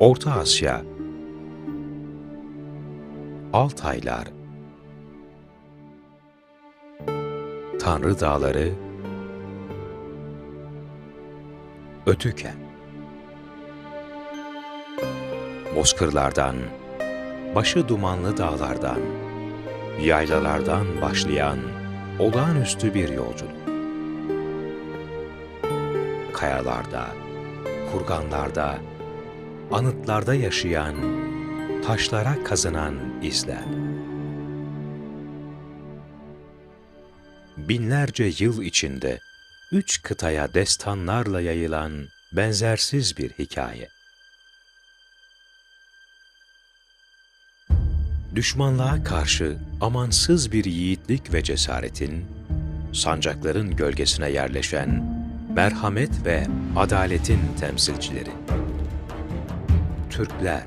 Orta Asya. Altaylar. Tanrı Dağları. Ötüken. Bozkırlardan, başı dumanlı dağlardan, yaylalardan başlayan olağanüstü bir yolculuk. Kayalarda, kurganlarda, anıtlarda yaşayan, taşlara kazınan izler. Binlerce yıl içinde üç kıtaya destanlarla yayılan benzersiz bir hikaye. Düşmanlığa karşı amansız bir yiğitlik ve cesaretin, sancakların gölgesine yerleşen merhamet ve adaletin temsilcileri. Türkler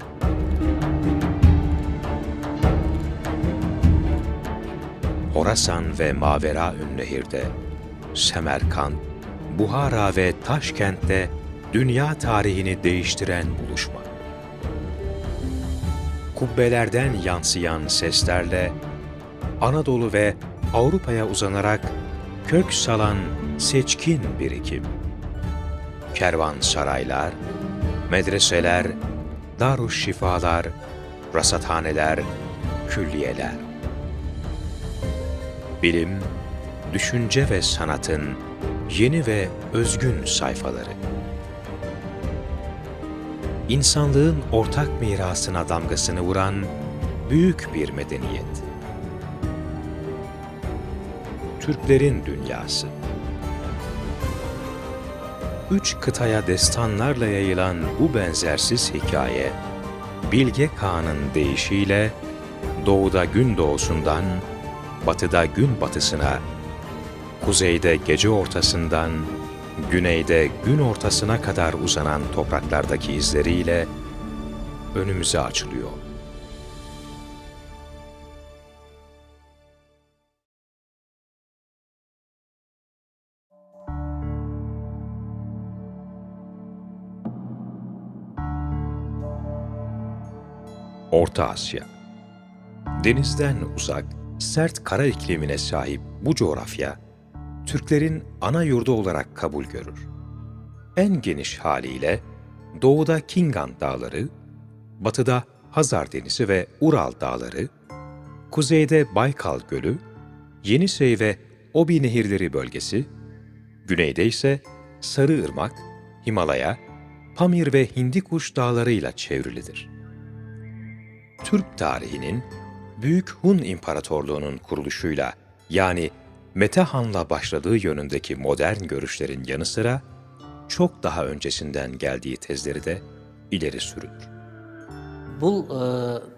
Horasan ve Mavera Ünnehir'de, Semerkant, Buhara ve Taşkent'te dünya tarihini değiştiren buluşma. Kubbelerden yansıyan seslerle Anadolu ve Avrupa'ya uzanarak kök salan seçkin birikim. Kervansaraylar, medreseler, darüşşifalar, rasathaneler, külliyeler. Bilim, düşünce ve sanatın yeni ve özgün sayfaları. İnsanlığın ortak mirasına damgasını vuran büyük bir medeniyet. Türklerin dünyası. Üç kıtaya destanlarla yayılan bu benzersiz hikaye, Bilge Kağan'ın deyişiyle doğuda gün doğusundan, batıda gün batısına, kuzeyde gece ortasından, güneyde gün ortasına kadar uzanan topraklardaki izleriyle önümüze açılıyor. Orta Asya Denizden uzak, sert kara iklimine sahip bu coğrafya, Türklerin ana yurdu olarak kabul görür. En geniş haliyle doğuda Kingan Dağları, batıda Hazar Denizi ve Ural Dağları, kuzeyde Baykal Gölü, Yenisey ve Obi Nehirleri bölgesi, güneyde ise Sarıırmak, Himalaya, Pamir ve Hindikuş dağlarıyla çevrilidir. Türk tarihinin Büyük Hun İmparatorluğu'nun kuruluşuyla yani Metehan'la başladığı yönündeki modern görüşlerin yanı sıra çok daha öncesinden geldiği tezleri de ileri sürülür. Bu e,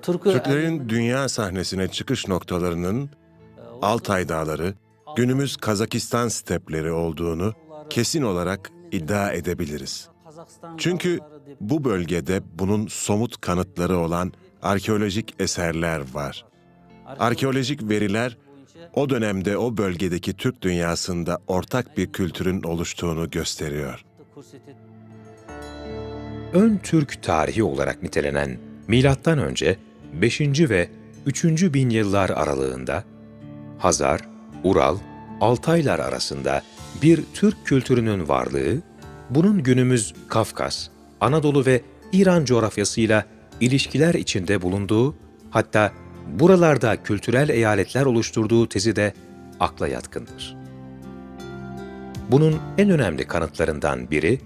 Türk'ü Türklerin dünya sahnesine çıkış noktalarının Altay Dağları, günümüz Kazakistan stepleri olduğunu kesin olarak iddia edebiliriz. Çünkü bu bölgede bunun somut kanıtları olan arkeolojik eserler var. Arkeolojik veriler o dönemde o bölgedeki Türk dünyasında ortak bir kültürün oluştuğunu gösteriyor. Ön Türk tarihi olarak nitelenen milattan önce 5. ve 3. bin yıllar aralığında Hazar, Ural, Altaylar arasında bir Türk kültürünün varlığı, bunun günümüz Kafkas, Anadolu ve İran coğrafyasıyla ilişkiler içinde bulunduğu, hatta buralarda kültürel eyaletler oluşturduğu tezi de akla yatkındır. Bunun en önemli kanıtlarından biri,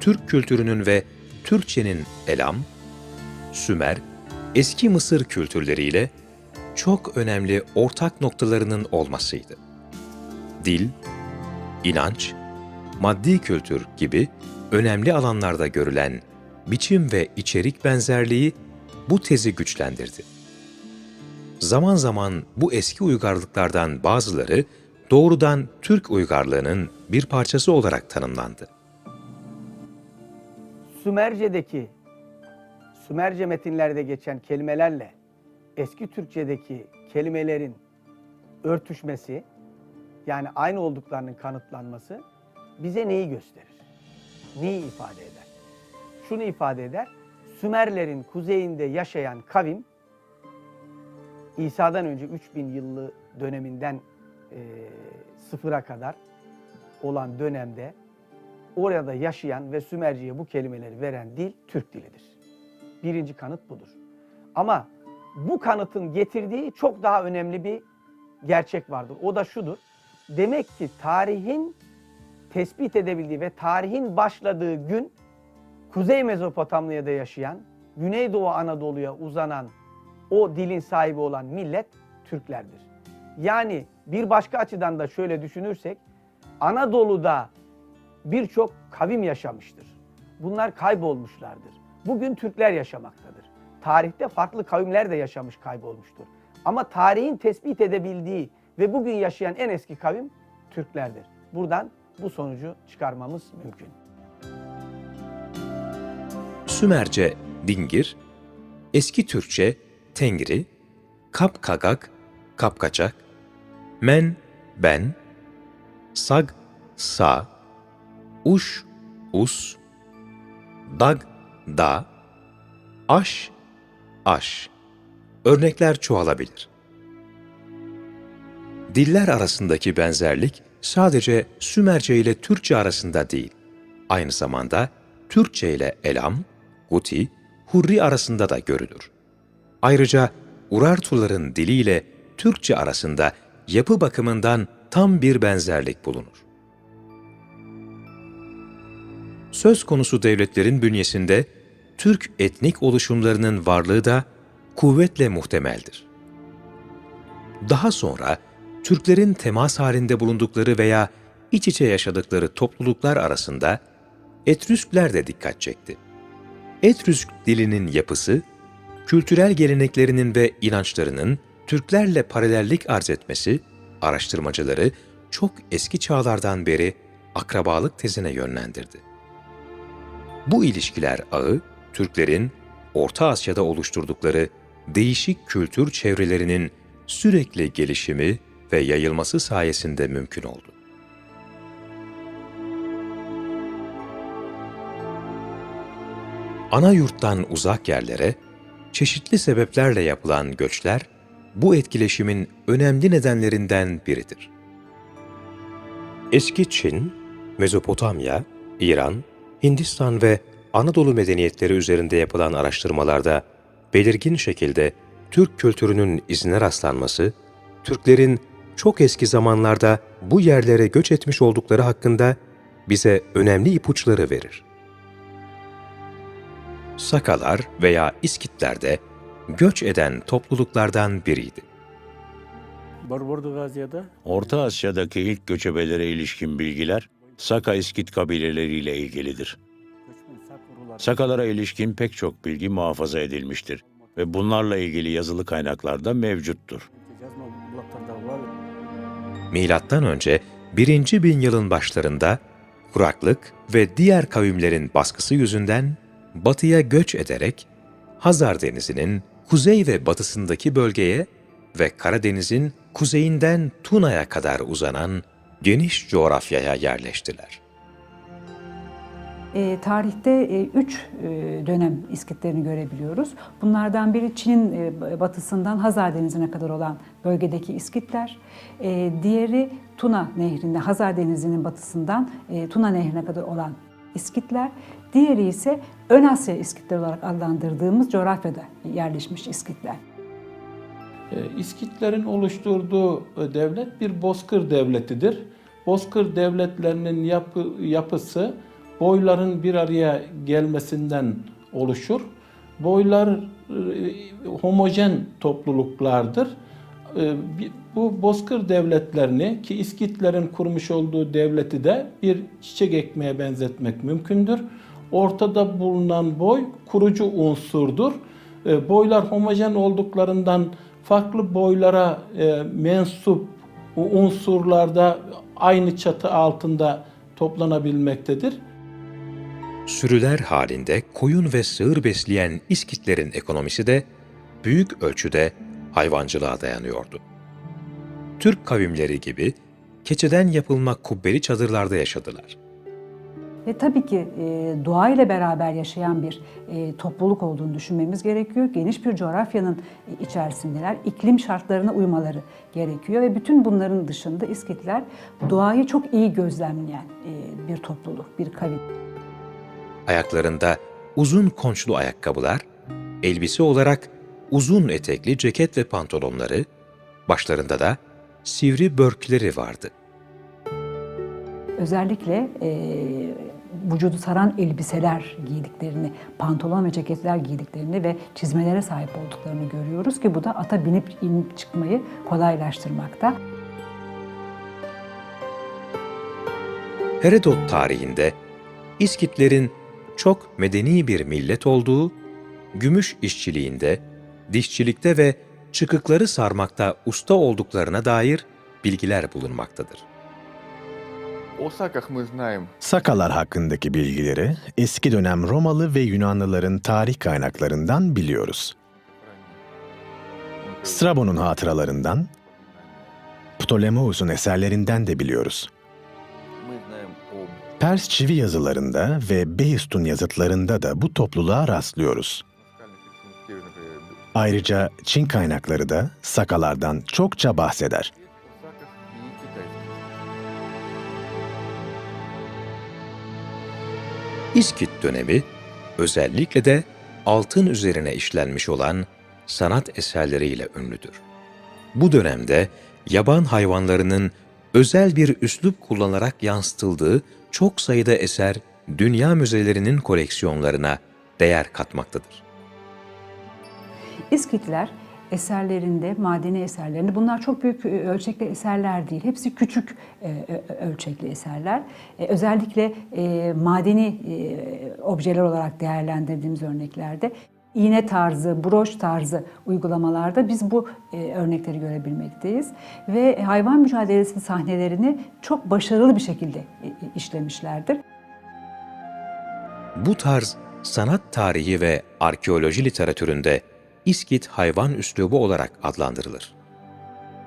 Türk kültürünün ve Türkçenin Elam, Sümer, eski Mısır kültürleriyle çok önemli ortak noktalarının olmasıydı. Dil, inanç, maddi kültür gibi önemli alanlarda görülen biçim ve içerik benzerliği bu tezi güçlendirdi. Zaman zaman bu eski uygarlıklardan bazıları doğrudan Türk uygarlığının bir parçası olarak tanımlandı. Sümerce'deki, Sümerce metinlerde geçen kelimelerle eski Türkçedeki kelimelerin örtüşmesi, yani aynı olduklarının kanıtlanması bize neyi gösterir? Neyi ifade eder? Şunu ifade eder, Sümerlerin kuzeyinde yaşayan kavim İsa'dan önce 3000 yıllı döneminden e, sıfıra kadar olan dönemde orada yaşayan ve Sümerciye bu kelimeleri veren dil Türk dilidir. Birinci kanıt budur. Ama bu kanıtın getirdiği çok daha önemli bir gerçek vardır. O da şudur. Demek ki tarihin tespit edebildiği ve tarihin başladığı gün Kuzey Mezopotamya'da yaşayan, Güneydoğu Anadolu'ya uzanan o dilin sahibi olan millet Türklerdir. Yani bir başka açıdan da şöyle düşünürsek Anadolu'da birçok kavim yaşamıştır. Bunlar kaybolmuşlardır. Bugün Türkler yaşamaktadır. Tarihte farklı kavimler de yaşamış kaybolmuştur. Ama tarihin tespit edebildiği ve bugün yaşayan en eski kavim Türklerdir. Buradan bu sonucu çıkarmamız mümkün. Sümerce dingir, eski Türkçe tengri, kapkagak, kapkaçak, men, ben, sag, sa, uş, us, dag, da, aş, aş. Örnekler çoğalabilir. Diller arasındaki benzerlik sadece Sümerce ile Türkçe arasında değil, aynı zamanda Türkçe ile Elam, Huti, Hurri arasında da görülür. Ayrıca Urartuların dili ile Türkçe arasında yapı bakımından tam bir benzerlik bulunur. Söz konusu devletlerin bünyesinde Türk etnik oluşumlarının varlığı da kuvvetle muhtemeldir. Daha sonra Türklerin temas halinde bulundukları veya iç içe yaşadıkları topluluklar arasında Etrüskler de dikkat çekti. Etrüsk dilinin yapısı, kültürel geleneklerinin ve inançlarının Türklerle paralellik arz etmesi, araştırmacıları çok eski çağlardan beri akrabalık tezine yönlendirdi. Bu ilişkiler ağı, Türklerin Orta Asya'da oluşturdukları değişik kültür çevrelerinin sürekli gelişimi ve yayılması sayesinde mümkün oldu. Ana yurttan uzak yerlere çeşitli sebeplerle yapılan göçler bu etkileşimin önemli nedenlerinden biridir. Eski Çin, Mezopotamya, İran, Hindistan ve Anadolu medeniyetleri üzerinde yapılan araştırmalarda belirgin şekilde Türk kültürünün izine rastlanması, Türklerin çok eski zamanlarda bu yerlere göç etmiş oldukları hakkında bize önemli ipuçları verir. Sakalar veya İskitler de göç eden topluluklardan biriydi. Orta Asya'daki ilk göçebelere ilişkin bilgiler Saka İskit kabileleriyle ilgilidir. Sakalara ilişkin pek çok bilgi muhafaza edilmiştir ve bunlarla ilgili yazılı kaynaklarda mevcuttur. Milattan önce 1. bin yılın başlarında kuraklık ve diğer kavimlerin baskısı yüzünden batıya göç ederek Hazar Denizi'nin kuzey ve batısındaki bölgeye ve Karadeniz'in kuzeyinden Tuna'ya kadar uzanan geniş coğrafyaya yerleştiler. E, tarihte e, üç e, dönem İskitlerini görebiliyoruz. Bunlardan biri Çin'in e, batısından Hazar Denizi'ne kadar olan bölgedeki İskitler. E, diğeri Tuna Nehri'nde Hazar Denizi'nin batısından e, Tuna Nehri'ne kadar olan İskitler. Diğeri ise Ön Asya İskitleri olarak adlandırdığımız coğrafyada yerleşmiş İskitler. E, İskitlerin oluşturduğu e, devlet bir bozkır devletidir. Bozkır devletlerinin yapı, yapısı boyların bir araya gelmesinden oluşur. Boylar e, homojen topluluklardır. E, bi- Bu bozkır devletlerini ki İskitlerin kurmuş olduğu devleti de bir çiçek ekmeğe benzetmek mümkündür. Ortada bulunan boy kurucu unsurdur. E, boylar homojen olduklarından farklı boylara e, mensup unsurlarda aynı çatı altında toplanabilmektedir. Sürüler halinde koyun ve sığır besleyen İskitlerin ekonomisi de büyük ölçüde hayvancılığa dayanıyordu. Türk kavimleri gibi keçeden yapılma kubbeli çadırlarda yaşadılar. Ve tabii ki e, doğayla beraber yaşayan bir e, topluluk olduğunu düşünmemiz gerekiyor. Geniş bir coğrafyanın içerisindeler. İklim şartlarına uymaları gerekiyor ve bütün bunların dışında İskitler doğayı çok iyi gözlemleyen e, bir topluluk, bir kavim. Ayaklarında uzun konçlu ayakkabılar, elbise olarak uzun etekli ceket ve pantolonları, başlarında da sivri börkleri vardı. Özellikle e, vücudu saran elbiseler giydiklerini, pantolon ve ceketler giydiklerini ve çizmelere sahip olduklarını görüyoruz ki bu da ata binip inip çıkmayı kolaylaştırmakta. Herodot tarihinde İskitlerin çok medeni bir millet olduğu, gümüş işçiliğinde, dişçilikte ve çıkıkları sarmakta usta olduklarına dair bilgiler bulunmaktadır. Sakalar hakkındaki bilgileri eski dönem Romalı ve Yunanlıların tarih kaynaklarından biliyoruz. Strabo'nun hatıralarından, Ptolemeus'un eserlerinden de biliyoruz. Pers çivi yazılarında ve Behistun yazıtlarında da bu topluluğa rastlıyoruz. Ayrıca Çin kaynakları da sakalardan çokça bahseder. İskit dönemi özellikle de altın üzerine işlenmiş olan sanat eserleriyle ünlüdür. Bu dönemde yaban hayvanlarının özel bir üslup kullanarak yansıtıldığı çok sayıda eser dünya müzelerinin koleksiyonlarına değer katmaktadır. İskitler eserlerinde, madeni eserlerinde bunlar çok büyük e, ölçekli eserler değil. Hepsi küçük e, ö- ölçekli eserler. E, Özellikle e, madeni e, objeler olarak değerlendirdiğimiz örneklerde iğne tarzı, broş tarzı uygulamalarda biz bu e, örnekleri görebilmekteyiz. Ve hayvan mücadelesi sahnelerini çok başarılı bir şekilde e, işlemişlerdir. Bu tarz sanat tarihi ve arkeoloji literatüründe İskit hayvan üslubu olarak adlandırılır.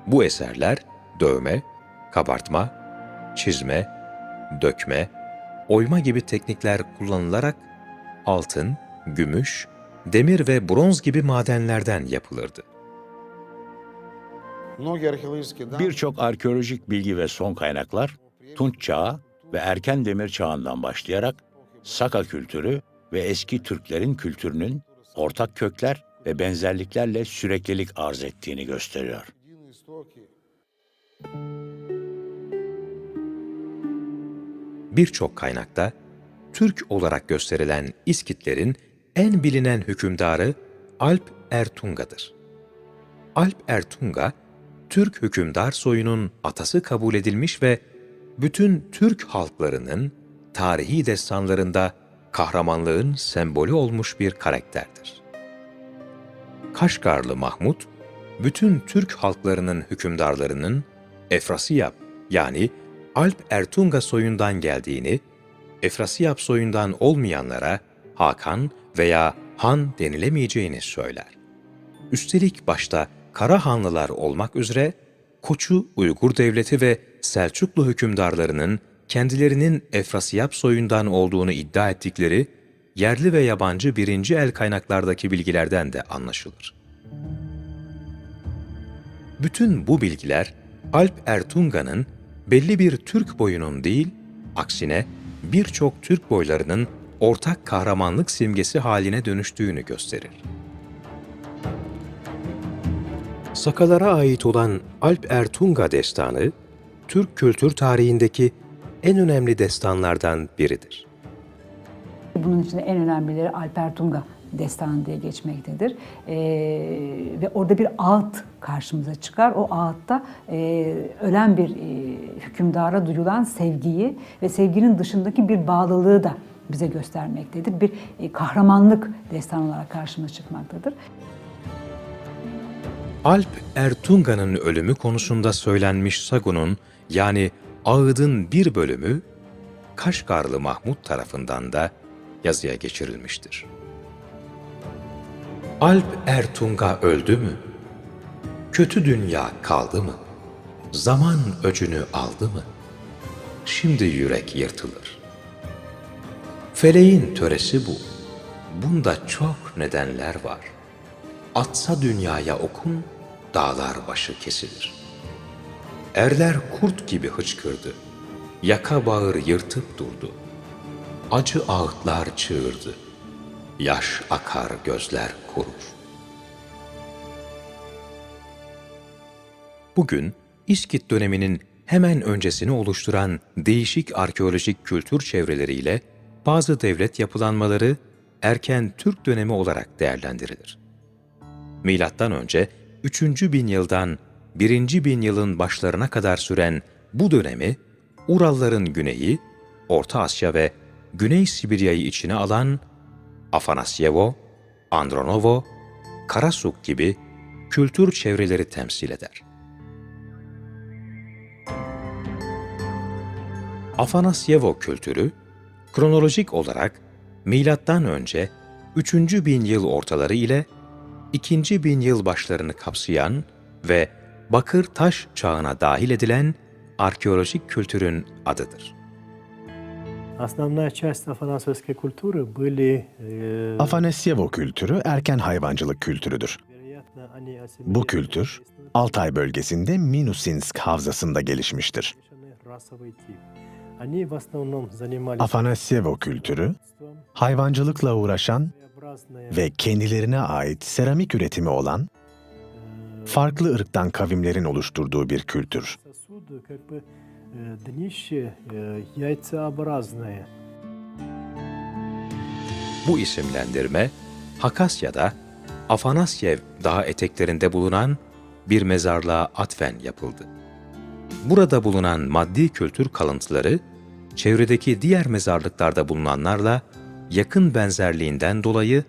Bu eserler dövme, kabartma, çizme, dökme, oyma gibi teknikler kullanılarak altın, gümüş, demir ve bronz gibi madenlerden yapılırdı. Birçok arkeolojik bilgi ve son kaynaklar Tunç Çağı ve Erken Demir Çağı'ndan başlayarak Saka kültürü ve eski Türklerin kültürünün ortak kökler ve benzerliklerle süreklilik arz ettiğini gösteriyor. Birçok kaynakta Türk olarak gösterilen İskitlerin en bilinen hükümdarı Alp Ertunga'dır. Alp Ertunga, Türk hükümdar soyunun atası kabul edilmiş ve bütün Türk halklarının tarihi destanlarında kahramanlığın sembolü olmuş bir karakterdir. Kaşgarlı Mahmut, bütün Türk halklarının hükümdarlarının Efrasiyab yani Alp Ertunga soyundan geldiğini, Efrasiyab soyundan olmayanlara Hakan veya Han denilemeyeceğini söyler. Üstelik başta Karahanlılar olmak üzere Koçu Uygur Devleti ve Selçuklu hükümdarlarının kendilerinin Efrasiyab soyundan olduğunu iddia ettikleri yerli ve yabancı birinci el kaynaklardaki bilgilerden de anlaşılır. Bütün bu bilgiler Alp Ertunga'nın belli bir Türk boyunun değil, aksine birçok Türk boylarının ortak kahramanlık simgesi haline dönüştüğünü gösterir. Sakalara ait olan Alp Ertunga destanı, Türk kültür tarihindeki en önemli destanlardan biridir. Bunun içinde en önemlileri Alper Tunga destanı diye geçmektedir. Ee, ve orada bir ağıt karşımıza çıkar. O ağıtta e, ölen bir e, hükümdara duyulan sevgiyi ve sevginin dışındaki bir bağlılığı da bize göstermektedir. Bir e, kahramanlık destanı olarak karşımıza çıkmaktadır. Alp Ertunga'nın ölümü konusunda söylenmiş Sagun'un yani ağıdın bir bölümü Kaşgarlı Mahmut tarafından da yazıya geçirilmiştir. Alp Ertunga öldü mü? Kötü dünya kaldı mı? Zaman öcünü aldı mı? Şimdi yürek yırtılır. Feleğin töresi bu. Bunda çok nedenler var. Atsa dünyaya okun, dağlar başı kesilir. Erler kurt gibi hıçkırdı. Yaka bağır yırtıp durdu. Acı ağıtlar çığırdı. Yaş akar gözler kurur. Bugün İskit döneminin hemen öncesini oluşturan değişik arkeolojik kültür çevreleriyle bazı devlet yapılanmaları erken Türk dönemi olarak değerlendirilir. Milattan önce 3. bin yıldan 1. bin yılın başlarına kadar süren bu dönemi Uralların güneyi, Orta Asya ve Güney Sibirya'yı içine alan Afanasyevo, Andronovo, Karasuk gibi kültür çevreleri temsil eder. Afanasyevo kültürü kronolojik olarak milattan önce 3. bin yıl ortaları ile 2. bin yıl başlarını kapsayan ve bakır taş çağına dahil edilen arkeolojik kültürün adıdır. Основная часть афанасовской культуры были... э, Afanasyevo kültürü erken hayvancılık kültürüdür. вероятно, они Bu kültür Altay bölgesinde Minusinsk havzasında gelişmiştir. расовый тип. Они в основном занимались Afanasyevo kültürü hayvancılıkla uğraşan своеобразное, ve kendilerine ait seramik üretimi olan э, farklı ırktan kavimlerin oluşturduğu bir kültür. сосуды, как бы э, днище э, яйцеобразное. Bu isimlendirme Hakasya'da Afanasyev dağı eteklerinde bulunan bir mezarlığa atfen yapıldı. Burada bulunan maddi kültür kalıntıları çevredeki diğer mezarlıklarda bulunanlarla yakın benzerliğinden dolayı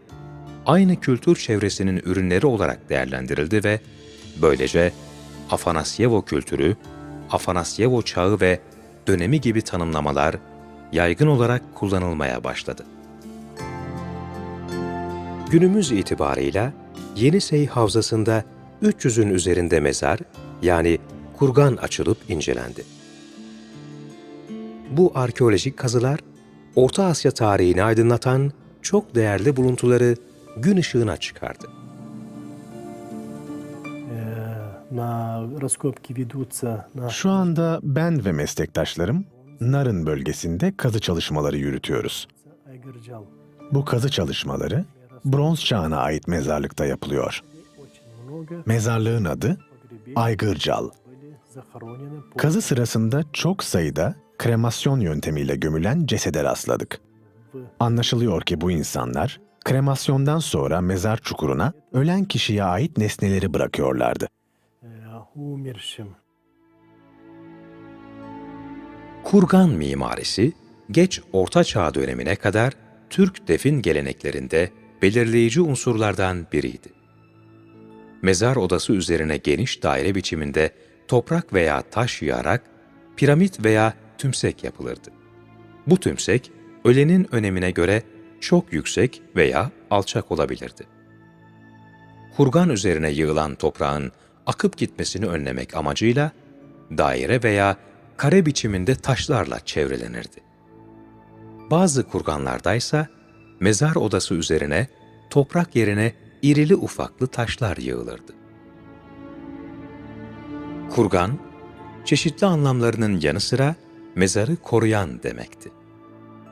aynı kültür çevresinin ürünleri olarak değerlendirildi ve böylece Afanasyevo kültürü, Afanasyevo çağı ve dönemi gibi tanımlamalar yaygın olarak kullanılmaya başladı. Günümüz itibarıyla Yenisey Havzası'nda 300'ün üzerinde mezar yani kurgan açılıp incelendi. Bu arkeolojik kazılar Orta Asya tarihini aydınlatan çok değerli buluntuları gün ışığına çıkardı. Şu anda ben ve meslektaşlarım Narın bölgesinde kazı çalışmaları yürütüyoruz. Bu kazı çalışmaları bronz çağına ait mezarlıkta yapılıyor. Mezarlığın adı Aygırcal. Kazı sırasında çok sayıda kremasyon yöntemiyle gömülen cesede rastladık. Anlaşılıyor ki bu insanlar kremasyondan sonra mezar çukuruna ölen kişiye ait nesneleri bırakıyorlardı umierszym. Kurgan mimarisi geç Orta Çağ dönemine kadar Türk defin geleneklerinde belirleyici unsurlardan biriydi. Mezar odası üzerine geniş daire biçiminde toprak veya taş yığarak piramit veya tümsek yapılırdı. Bu tümsek ölenin önemine göre çok yüksek veya alçak olabilirdi. Kurgan üzerine yığılan toprağın akıp gitmesini önlemek amacıyla daire veya kare biçiminde taşlarla çevrelenirdi. Bazı kurganlardaysa mezar odası üzerine toprak yerine irili ufaklı taşlar yığılırdı. Kurgan, çeşitli anlamlarının yanı sıra mezarı koruyan demekti.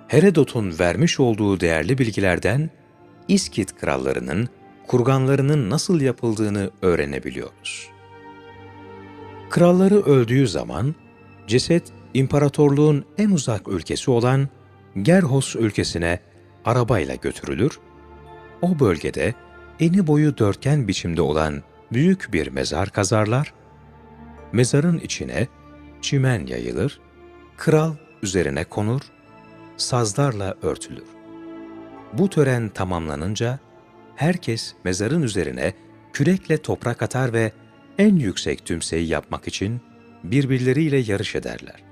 Herodot'un vermiş olduğu değerli bilgilerden İskit krallarının kurganlarının nasıl yapıldığını öğrenebiliyoruz. Kralları öldüğü zaman ceset imparatorluğun en uzak ülkesi olan Gerhos ülkesine arabayla götürülür. O bölgede eni boyu dörtgen biçimde olan büyük bir mezar kazarlar. Mezarın içine çimen yayılır, kral üzerine konur, sazlarla örtülür. Bu tören tamamlanınca herkes mezarın üzerine kürekle toprak atar ve en yüksek tümseyi yapmak için birbirleriyle yarış ederler.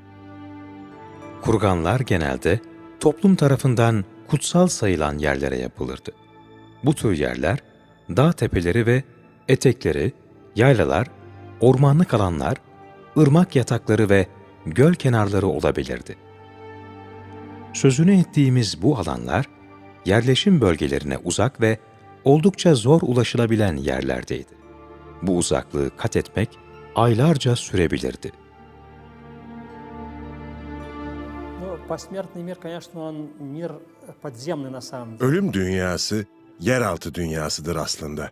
Kurganlar genelde toplum tarafından kutsal sayılan yerlere yapılırdı. Bu tür yerler dağ tepeleri ve etekleri, yaylalar, ormanlık alanlar, ırmak yatakları ve göl kenarları olabilirdi. Sözünü ettiğimiz bu alanlar, yerleşim bölgelerine uzak ve oldukça zor ulaşılabilen yerlerdeydi. Bu uzaklığı kat etmek aylarca sürebilirdi. Ölüm dünyası yeraltı dünyasıdır aslında.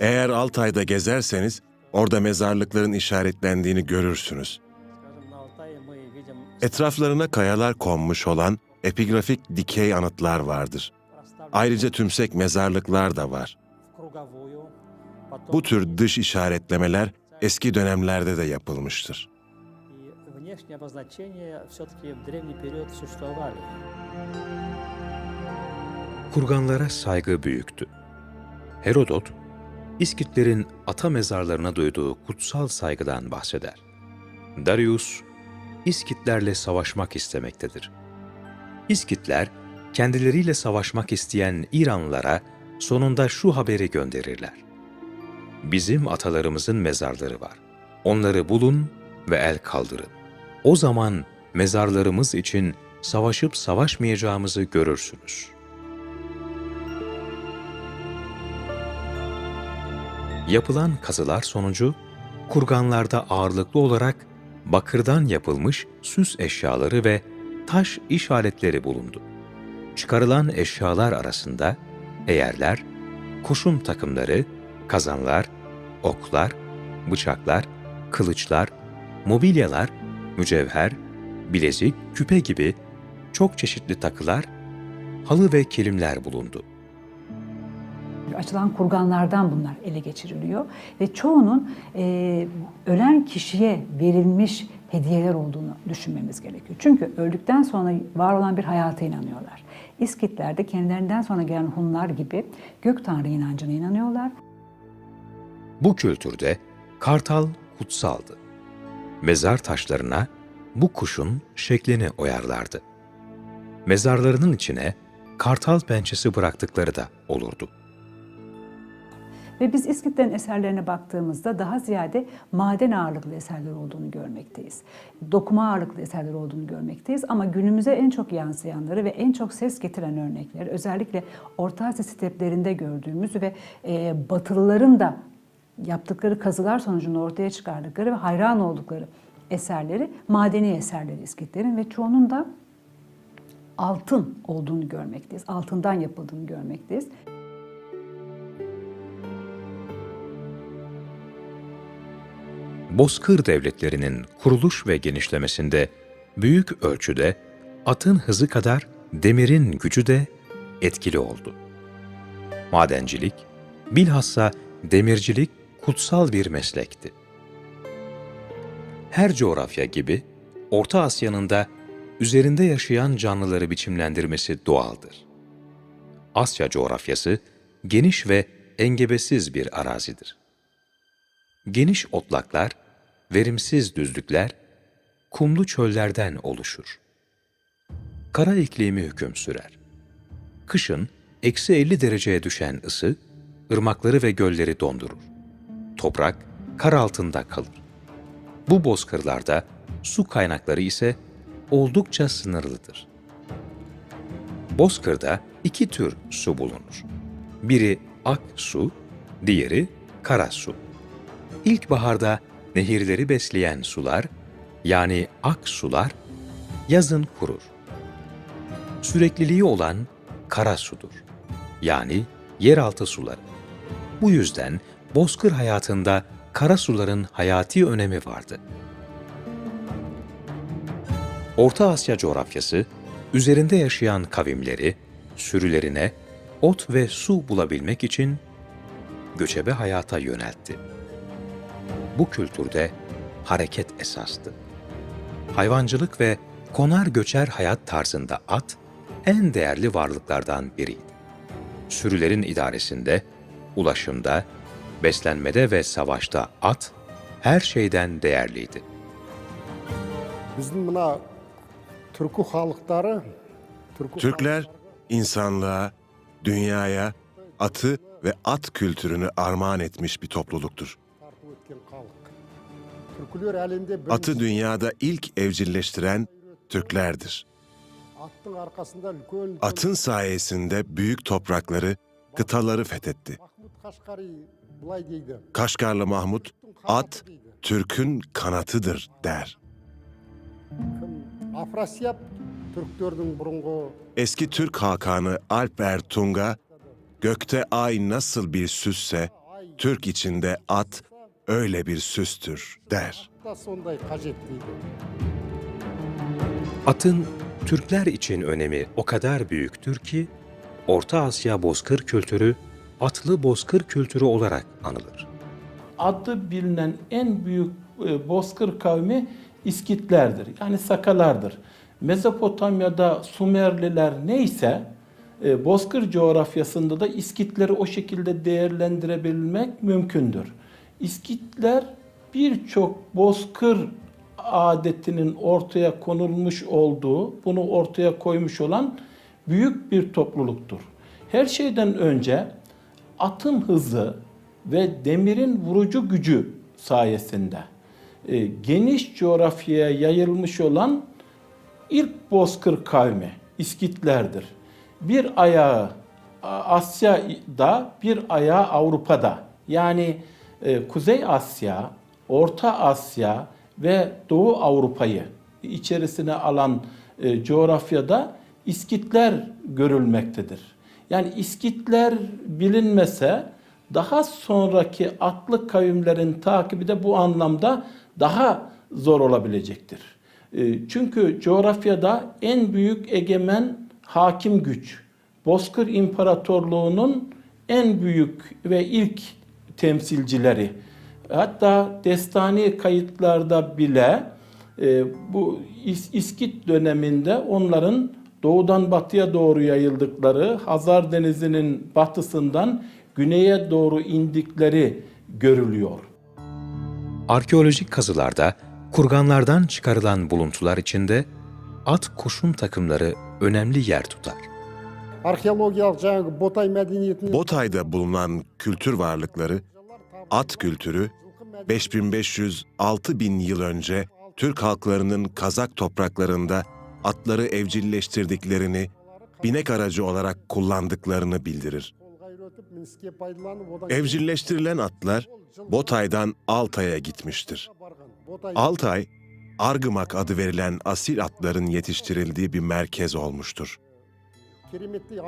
Eğer Altay'da gezerseniz orada mezarlıkların işaretlendiğini görürsünüz. Etraflarına kayalar konmuş olan epigrafik dikey anıtlar vardır. Ayrıca tümsek mezarlıklar da var. Bu tür dış işaretlemeler eski dönemlerde de yapılmıştır. Kurganlara saygı büyüktü. Herodot, İskitlerin ata mezarlarına duyduğu kutsal saygıdan bahseder. Darius, İskitlerle savaşmak istemektedir. İskitler, kendileriyle savaşmak isteyen İranlılara sonunda şu haberi gönderirler. Bizim atalarımızın mezarları var. Onları bulun ve el kaldırın. O zaman mezarlarımız için savaşıp savaşmayacağımızı görürsünüz.'' Yapılan kazılar sonucu kurganlarda ağırlıklı olarak bakırdan yapılmış süs eşyaları ve taş iş aletleri bulundu. Çıkarılan eşyalar arasında eğerler, kuşum takımları, kazanlar, oklar, bıçaklar, kılıçlar, mobilyalar, mücevher, bilezik, küpe gibi çok çeşitli takılar, halı ve kilimler bulundu. Açılan kurganlardan bunlar ele geçiriliyor ve çoğunun e, ölen kişiye verilmiş hediyeler olduğunu düşünmemiz gerekiyor. Çünkü öldükten sonra var olan bir hayata inanıyorlar. İskitler de kendilerinden sonra gelen Hunlar gibi gök tanrı inancına inanıyorlar. Bu kültürde kartal kutsaldı. Mezar taşlarına bu kuşun şeklini oyarlardı. Mezarlarının içine kartal pençesi bıraktıkları da olurdu. Ve biz İskitlerin eserlerine baktığımızda daha ziyade maden ağırlıklı eserler olduğunu görmekteyiz. Dokuma ağırlıklı eserler olduğunu görmekteyiz ama günümüze en çok yansıyanları ve en çok ses getiren örnekler özellikle Orta Asya steplerinde gördüğümüz ve e, Batılıların da yaptıkları kazılar sonucunda ortaya çıkardıkları ve hayran oldukları eserleri madeni eserleri İskitlerin ve çoğunun da altın olduğunu görmekteyiz. Altından yapıldığını görmekteyiz. Bozkır devletlerinin kuruluş ve genişlemesinde büyük ölçüde atın hızı kadar demirin gücü de etkili oldu. Madencilik, bilhassa demircilik kutsal bir meslekti. Her coğrafya gibi Orta Asya'nın da üzerinde yaşayan canlıları biçimlendirmesi doğaldır. Asya coğrafyası geniş ve engebesiz bir arazidir. Geniş otlaklar, verimsiz düzlükler, kumlu çöllerden oluşur. Kara iklimi hüküm sürer. Kışın eksi 50 dereceye düşen ısı, ırmakları ve gölleri dondurur. Toprak kar altında kalır. Bu bozkırlarda su kaynakları ise oldukça sınırlıdır. Bozkırda iki tür su bulunur. Biri ak su, diğeri kara su. İlkbaharda nehirleri besleyen sular, yani ak sular, yazın kurur. Sürekliliği olan kara sudur. Yani yeraltı suları. Bu yüzden bozkır hayatında kara suların hayati önemi vardı. Orta Asya coğrafyası, üzerinde yaşayan kavimleri, sürülerine ot ve su bulabilmek için göçebe hayata yöneltti. Bu kültürde hareket esastı. Hayvancılık ve konar göçer hayat tarzında at en değerli varlıklardan biriydi. Sürülerin idaresinde, ulaşımda, beslenmede ve savaşta at her şeyden değerliydi. Bizim buna Türkü halkları Türkler insanlığa, dünyaya atı ve at kültürünü armağan etmiş bir topluluktur. Atı dünyada ilk evcilleştiren Türklerdir. Atın sayesinde büyük toprakları, kıtaları fethetti. Kaşgarlı Mahmut, at Türk'ün kanatıdır der. Eski Türk Hakanı Alp Ertunga, gökte ay nasıl bir süsse, Türk içinde at öyle bir süstür der. Atın Türkler için önemi o kadar büyüktür ki, Orta Asya bozkır kültürü, atlı bozkır kültürü olarak anılır. Adı bilinen en büyük e, bozkır kavmi İskitlerdir. Yani Sakalardır. Mezopotamya'da Sumerliler neyse e, bozkır coğrafyasında da İskitleri o şekilde değerlendirebilmek mümkündür. İskitler birçok bozkır adetinin ortaya konulmuş olduğu, bunu ortaya koymuş olan büyük bir topluluktur. Her şeyden önce atın hızı ve demirin vurucu gücü sayesinde e, geniş coğrafyaya yayılmış olan ilk bozkır kavmi İskitlerdir. Bir ayağı Asya'da, bir ayağı Avrupa'da. Yani Kuzey Asya, Orta Asya ve Doğu Avrupa'yı içerisine alan e, coğrafyada İskitler görülmektedir. Yani İskitler bilinmese daha sonraki atlı kavimlerin takibi de bu anlamda daha zor olabilecektir. E, Çünkü coğrafyada en büyük egemen hakim güç, Bozkır İmparatorluğu'nun en büyük ve ilk temsilcileri. Hatta destani kayıtlarda bile e, bu İskit döneminde onların doğudan batıya doğru yayıldıkları, Hazar Denizi'nin batısından güneye doğru indikleri görülüyor. Arkeolojik kazılarda kurganlardan çıkarılan buluntular içinde at koşun takımları önemli yer tutar. Botay'da bulunan kültür varlıkları, at kültürü 5500-6000 yıl önce Türk halklarının Kazak topraklarında atları evcilleştirdiklerini, binek aracı olarak kullandıklarını bildirir. Evcilleştirilen atlar Botay'dan Altay'a gitmiştir. Altay, Argımak adı verilen asil atların yetiştirildiği bir merkez olmuştur.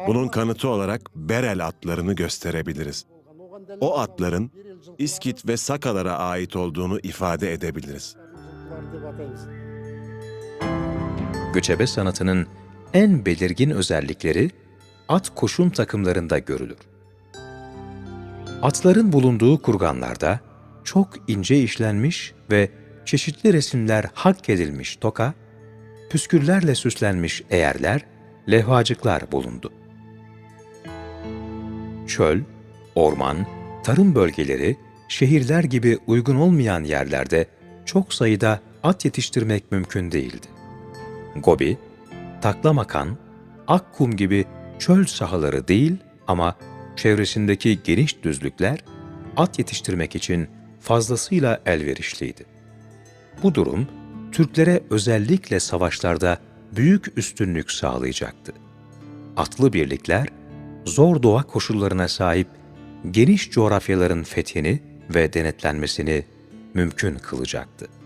Bunun kanıtı olarak Berel atlarını gösterebiliriz. O atların İskit ve Sakalara ait olduğunu ifade edebiliriz. Göçebe sanatının en belirgin özellikleri at koşum takımlarında görülür. Atların bulunduğu kurganlarda çok ince işlenmiş ve çeşitli resimler hak edilmiş toka, püsküllerle süslenmiş eğerler, levhacıklar bulundu. Çöl, orman, tarım bölgeleri, şehirler gibi uygun olmayan yerlerde çok sayıda at yetiştirmek mümkün değildi. Gobi, Taklamakan, Akkum gibi çöl sahaları değil ama çevresindeki geniş düzlükler at yetiştirmek için fazlasıyla elverişliydi. Bu durum Türklere özellikle savaşlarda büyük üstünlük sağlayacaktı. Atlı birlikler zor doğa koşullarına sahip geniş coğrafyaların fethini ve denetlenmesini mümkün kılacaktı.